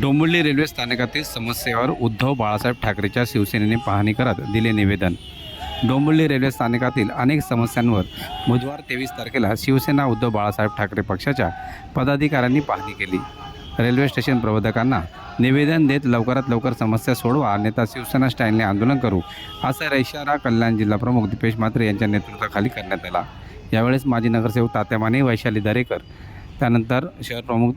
Dombivli railway स्थानकातील समस्येवर उद्धव बाळासाहेब ठाकरेच्या शिवसेनेने पाहणी करत दिले निवेदन. डोंबिवली रेल्वे स्थानकातील अनेक समस्यांवर बुधवार तेवीस तारखेला शिवसेना उद्धव बाळासाहेब ठाकरे पक्षाच्या पदाधिकाऱ्यांनी पाहणी केली. रेल्वे स्टेशन प्रबोधकांना निवेदन देत लवकरात लवकर समस्या सोडवा अन्यथा शिवसेना स्टँडने आंदोलन करू असा इशारा कल्याण जिल्हा प्रमुख दीपेश म्हात्रे यांच्या नेतृत्वाखाली करण्यात आला. यावेळेस माजी नगरसेवक तात्यामाने वैशाली दरेकर त्यानंतर शहर प्रमुख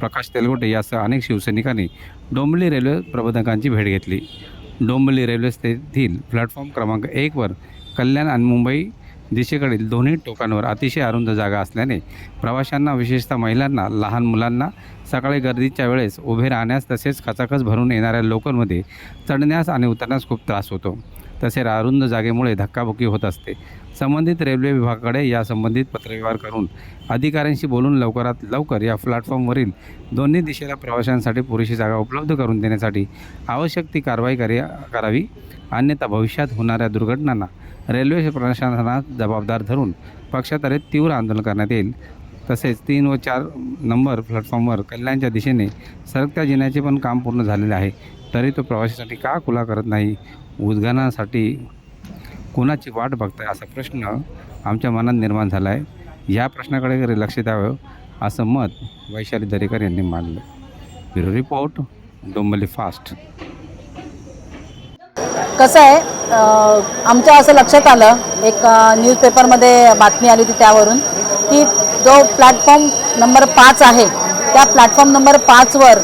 प्रकाश तेलगोटे यासह अनेक शिवसैनिकांनी डोंबिवली रेल्वे प्रबोधकांची भेट घेतली. डोंबिवली रेल्वे येथील प्लॅटफॉर्म क्रमांक एकवर कल्याण आणि मुंबई दिशेकडील दोन्ही टोकांवर अतिशय अरुंद जागा असल्याने प्रवाशांना विशेषतः महिलांना लहान मुलांना सकाळी गर्दीच्या वेळेस उभे राहण्यास तसेच खचाखच भरून येणाऱ्या लोकलमध्ये चढण्यास आणि उतरण्यास खूप त्रास होतो. तसेच अरुंद जागेमुळे धक्काबुक्की होत असते. संबंधित रेल्वे विभागाकडे या संबंधित पत्रव्यवहार करून अधिकाऱ्यांशी बोलून लवकरात लवकर या प्लॅटफॉर्मवरील दोन्ही दिशेला प्रवाशांसाठी पुरेशी जागा उपलब्ध करून देण्यासाठी आवश्यक ती कारवाई करी करावी. अन्यथा भविष्यात होणाऱ्या दुर्घटनांना रेल्वे प्रशासनास जबाबदार धरून पक्षातर्फे तीव्र आंदोलन करण्यात येईल. तसेच तीन व चार नंबर प्लॅटफॉर्मवर कल्याणच्या दिशेने सरकत्या जिन्याचे पण काम पूर्ण झालेले आहे. तरी तो प्रवाशासाठी का खुला करत नाही? उद्घानासाठी कोणाची वाट बघताय असा प्रश्न आमच्या मनात निर्माण झाला आहे या प्रश्नाकडे लक्ष द्यावं असं मत वैशाली दरेकर यांनी मांडलं. Bureau report Dombivli fast. कसं आहे आमच्या असं लक्षात आलं एक न्यूजपेपरमध्ये बातमी आली होती त्यावरून की जो प्लॅटफॉर्म नंबर पाच आहे त्या प्लॅटफॉर्म नंबर पाचवर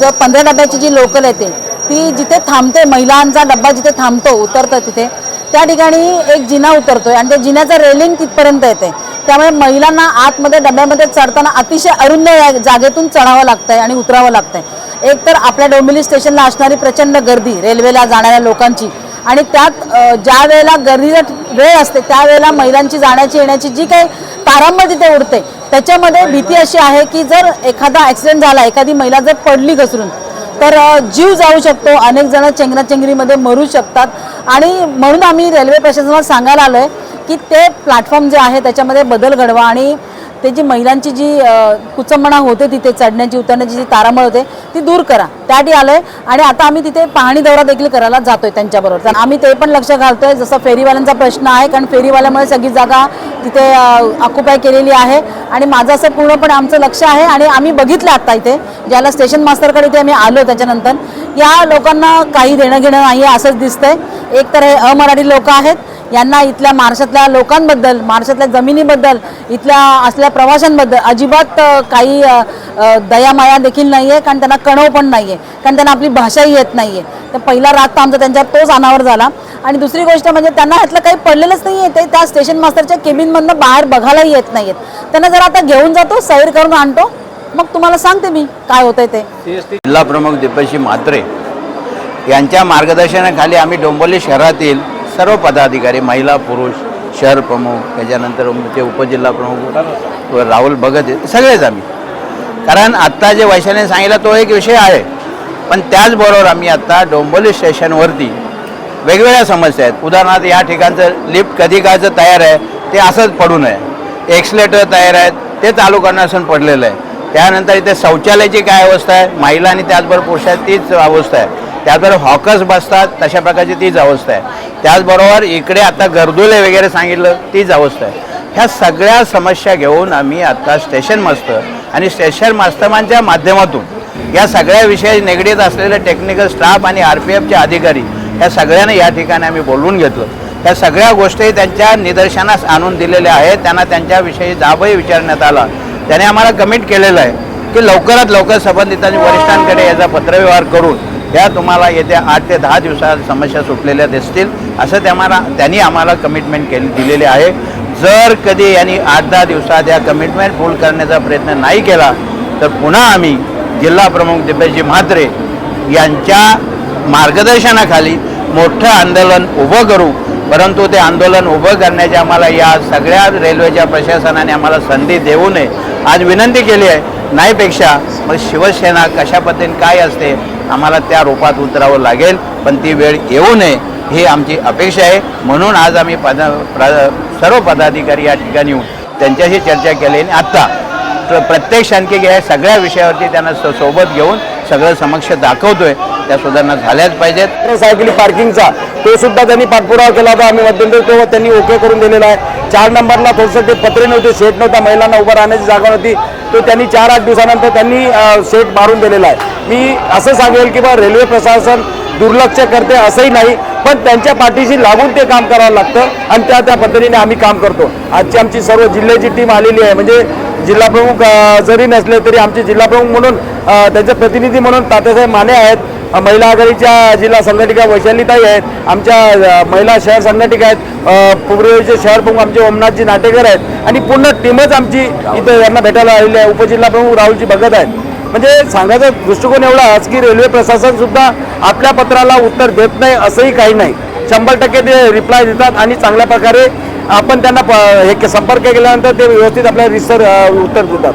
जो पंधरा डब्याची जी लोकल येते ती जिथे थांबते महिलांचा डब्बा जिथे थांबतो उतरतं तिथे त्या ठिकाणी एक जिना उतरतोय आणि त्या जिन्याचं रेलिंग तिथपर्यंत येते. त्यामुळे महिलांना आतमध्ये डब्यामध्ये चढताना अतिशय अरुंद या जागेतून चढावं लागतंय आणि उतरावं लागतंय. एक तर आपल्या डोंबिवली स्टेशनला असणारी प्रचंड गर्दी रेल्वेला जाणाऱ्या लोकांची. आणि त्यात ज्या वेळेला गर्दीचा वेळ असते त्यावेळेला महिलांची जाण्याची येण्याची जी काही तारांबळ तिथे उडते त्याच्यामध्ये भीती अशी आहे की जर एखादा ॲक्सिडेंट झाला एखादी महिला जर पडली घसरून तर जीव जाऊ शकतो. अनेक जण चेंगराचेंगरीमध्ये मरू शकतात. आणि म्हणून आम्ही रेल्वे प्रशासनाला सांगायला आलो आहे की ते प्लॅटफॉर्म जे आहे त्याच्यामध्ये बदल घडवा आणि ते जी महिलांची जी कुचंबणा होते तिथे चढण्याची उतरण्याची जी तारामळ होते ती दूर करा. त्यासाठी आलोय आणि आता आम्ही तिथे पाहणी दौरा देखील करायला जातोय त्यांच्याबरोबर. तर आम्ही ते पण लक्ष घालतोय. जसं फेरीवाल्यांचा प्रश्न आहे कारण फेरीवाल्यामुळे सगळी जागा तिथे ऑक्युपाय केलेली आहे. आणि माझं असं पूर्णपणे आमचं लक्ष आहे आणि आम्ही बघितलं आता इथे ज्याला स्टेशन मास्टरकडे इथे आम्ही आलो त्याच्यानंतर. या लोकांना काही देणं घेणं नाही आहे असंच दिसतंय. एक तर हे अमराठी लोक आहेत. यांना इथल्या महाराष्ट्रातल्या लोकांबद्दल महाराष्ट्रातल्या जमिनीबद्दल इथल्या असल्या प्रवाशांबद्दल अजिबात काही दयामाया देखील नाही आहे कारण त्यांना कणव पण नाही आहे कारण त्यांना आपली भाषाही येत नाही आहे तर पहिला राग तर आमचा त्यांच्यावर तोच अनावर झाला. आणि दुसरी गोष्ट म्हणजे त्यांना ह्यातलं काही पडलेलंच नाही आहे ते त्या स्टेशन मास्टरच्या केबिनमधनं बाहेर बघायलाही येत नाही आहेत त्यांना जर आता घेऊन जातो सैर करून आणतो. मग तुम्हाला सांगते मी काय होतंय ते. जिल्हा प्रमुख दीपशी म्हात्रे यांच्या मार्गदर्शनाखाली आम्ही डोंबिवली शहरातील सर्व पदाधिकारी महिला पुरुष शहर प्रमुख त्याच्यानंतर ते उपजिल्हा प्रमुख व राहुल भगत सगळेच आम्ही. कारण आत्ता जे वैशालीने सांगितलं तो एक विषय आहे. पण त्याचबरोबर आम्ही आत्ता डोंबोली स्टेशनवरती वेगवेगळ्या समस्या आहेत. उदाहरणार्थ या ठिकाणचं लिफ्ट कधी कायचं तयार आहे ते असंच पडू नये. एक्सलेटर तयार आहेत ते चालू करण्यासून पडलेलं आहे. त्यानंतर इथे शौचालयाची काय अवस्था आहे? महिला आणि त्याचबरोबर पुरुषात तीच अवस्था आहे. त्याचबरोबर हॉकर्स बसतात तशा प्रकारची तीच अवस्था आहे. त्याचबरोबर इकडे आता गर्दुले वगैरे सांगितलं तीच अवस्था आहे. ह्या सगळ्या समस्या घेऊन आम्ही आता स्टेशन मास्तर आणि स्टेशन मास्तरांच्या माध्यमातून या सगळ्या विषयाशी निगडीत असलेले टेक्निकल स्टाफ आणि आर पी एफचे अधिकारी या सगळ्यांना या ठिकाणी आम्ही बोलवून घेतलं. त्या सगळ्या गोष्टी त्यांच्या निदर्शनास आणून दिलेल्या आहेत त्यांना त्यांच्याविषयी जाबही विचारण्यात आला. त्याने आम्हाला कमिट केलेलं आहे की लवकरात लवकर संबंधितांनी वरिष्ठांकडे याचा पत्रव्यवहार करून ह्या तुम्हाला येत्या आठ ते दहा दिवसात समस्या सुटलेल्या दिसतील. असं त्यामाला त्यांनी आम्हाला कमिटमेंट केली दिलेली आहे. जर कधी यांनी आठ दहा दिवसात या कमिटमेंट फुल करण्याचा प्रयत्न नाही केला तर पुन्हा आम्ही जिल्हा प्रमुख दिपेशजी म्हात्रे यांच्या मार्गदर्शनाखाली मोठं आंदोलन उभं करू. परंतु ते आंदोलन उभं करण्याची आम्हाला या सगळ्या रेल्वेच्या प्रशासनाने आम्हाला संधी देऊ नये. आज विनंती केली आहे नाहीपेक्षा मग शिवसेना कशा पद्धतीने काय असते आम्हाला त्या रूपात उतरावं लागेल पण ती वेळ येऊ नये ही आमची अपेक्षा आहे. म्हणून आज आम्ही पद प्र सर्व पदाधिकारी या ठिकाणी येऊन त्यांच्याशी चर्चा केली आणि आत्ता प्रत्येक शांती या सगळ्या विषयावरती त्यांना स- सोबत घेऊन सगळं समक्ष दाखवतोय. त्या सुधारणा झाल्याच पाहिजेत. सायकली पार्किंगचा तो सुद्धा त्यांनी पाठपुरावा केला होता. आम्ही मध्यंतरी तो त्यांनी ओके करून दिलेला आहे. चार नंबरला थोडंसं ते पत्रे नव्हते शेट नव्हता. महिलांना उभं राहण्याची जागा नव्हती. तो त्यांनी चार आठ दिवसानंतर त्यांनी सेट मारून दिलेला आहे. मी असं सांगेल की बा रेल्वे प्रशासन दुर्लक्ष करते असंही नाही पण त्यांच्या पाठीशी लागून ते काम करावं लागतं आणि त्या त्या पद्धतीने आम्ही काम करतो. आजची आमची सर्व जिल्ह्याची टीम आलेली आहे. म्हणजे जिल्हाप्रमुख जरी नसले तरी आमचे जिल्हाप्रमुख म्हणून त्यांचे प्रतिनिधी म्हणून तात्यासाहेब माने आहेत. महिला आघाडीच्या जिल्हा संघटिका वैशालीताई आहेत. आमच्या महिला शहर संघटिका आहेत. अ, पुबरेचे शहर प्रमुख आमचे ओमनाथजी नाटेकर आहेत. आणि पूर्ण टीमच आमची इथं यांना भेटायला आलेली आहे. उपजिल्हा प्रमुख राहुलजी भगत आहेत. म्हणजे सांगायचा दृष्टिकोन एवढाच की रेल्वे प्रशासन सुद्धा आपल्या पत्राला उत्तर देत नाही असंही काही नाही. शंभर टक्के ते रिप्लाय देतात आणि चांगल्या प्रकारे आपण त्यांना प- हे संपर्क केल्यानंतर ते व्यवस्थित आपल्याला रिसर उत्तर देतात.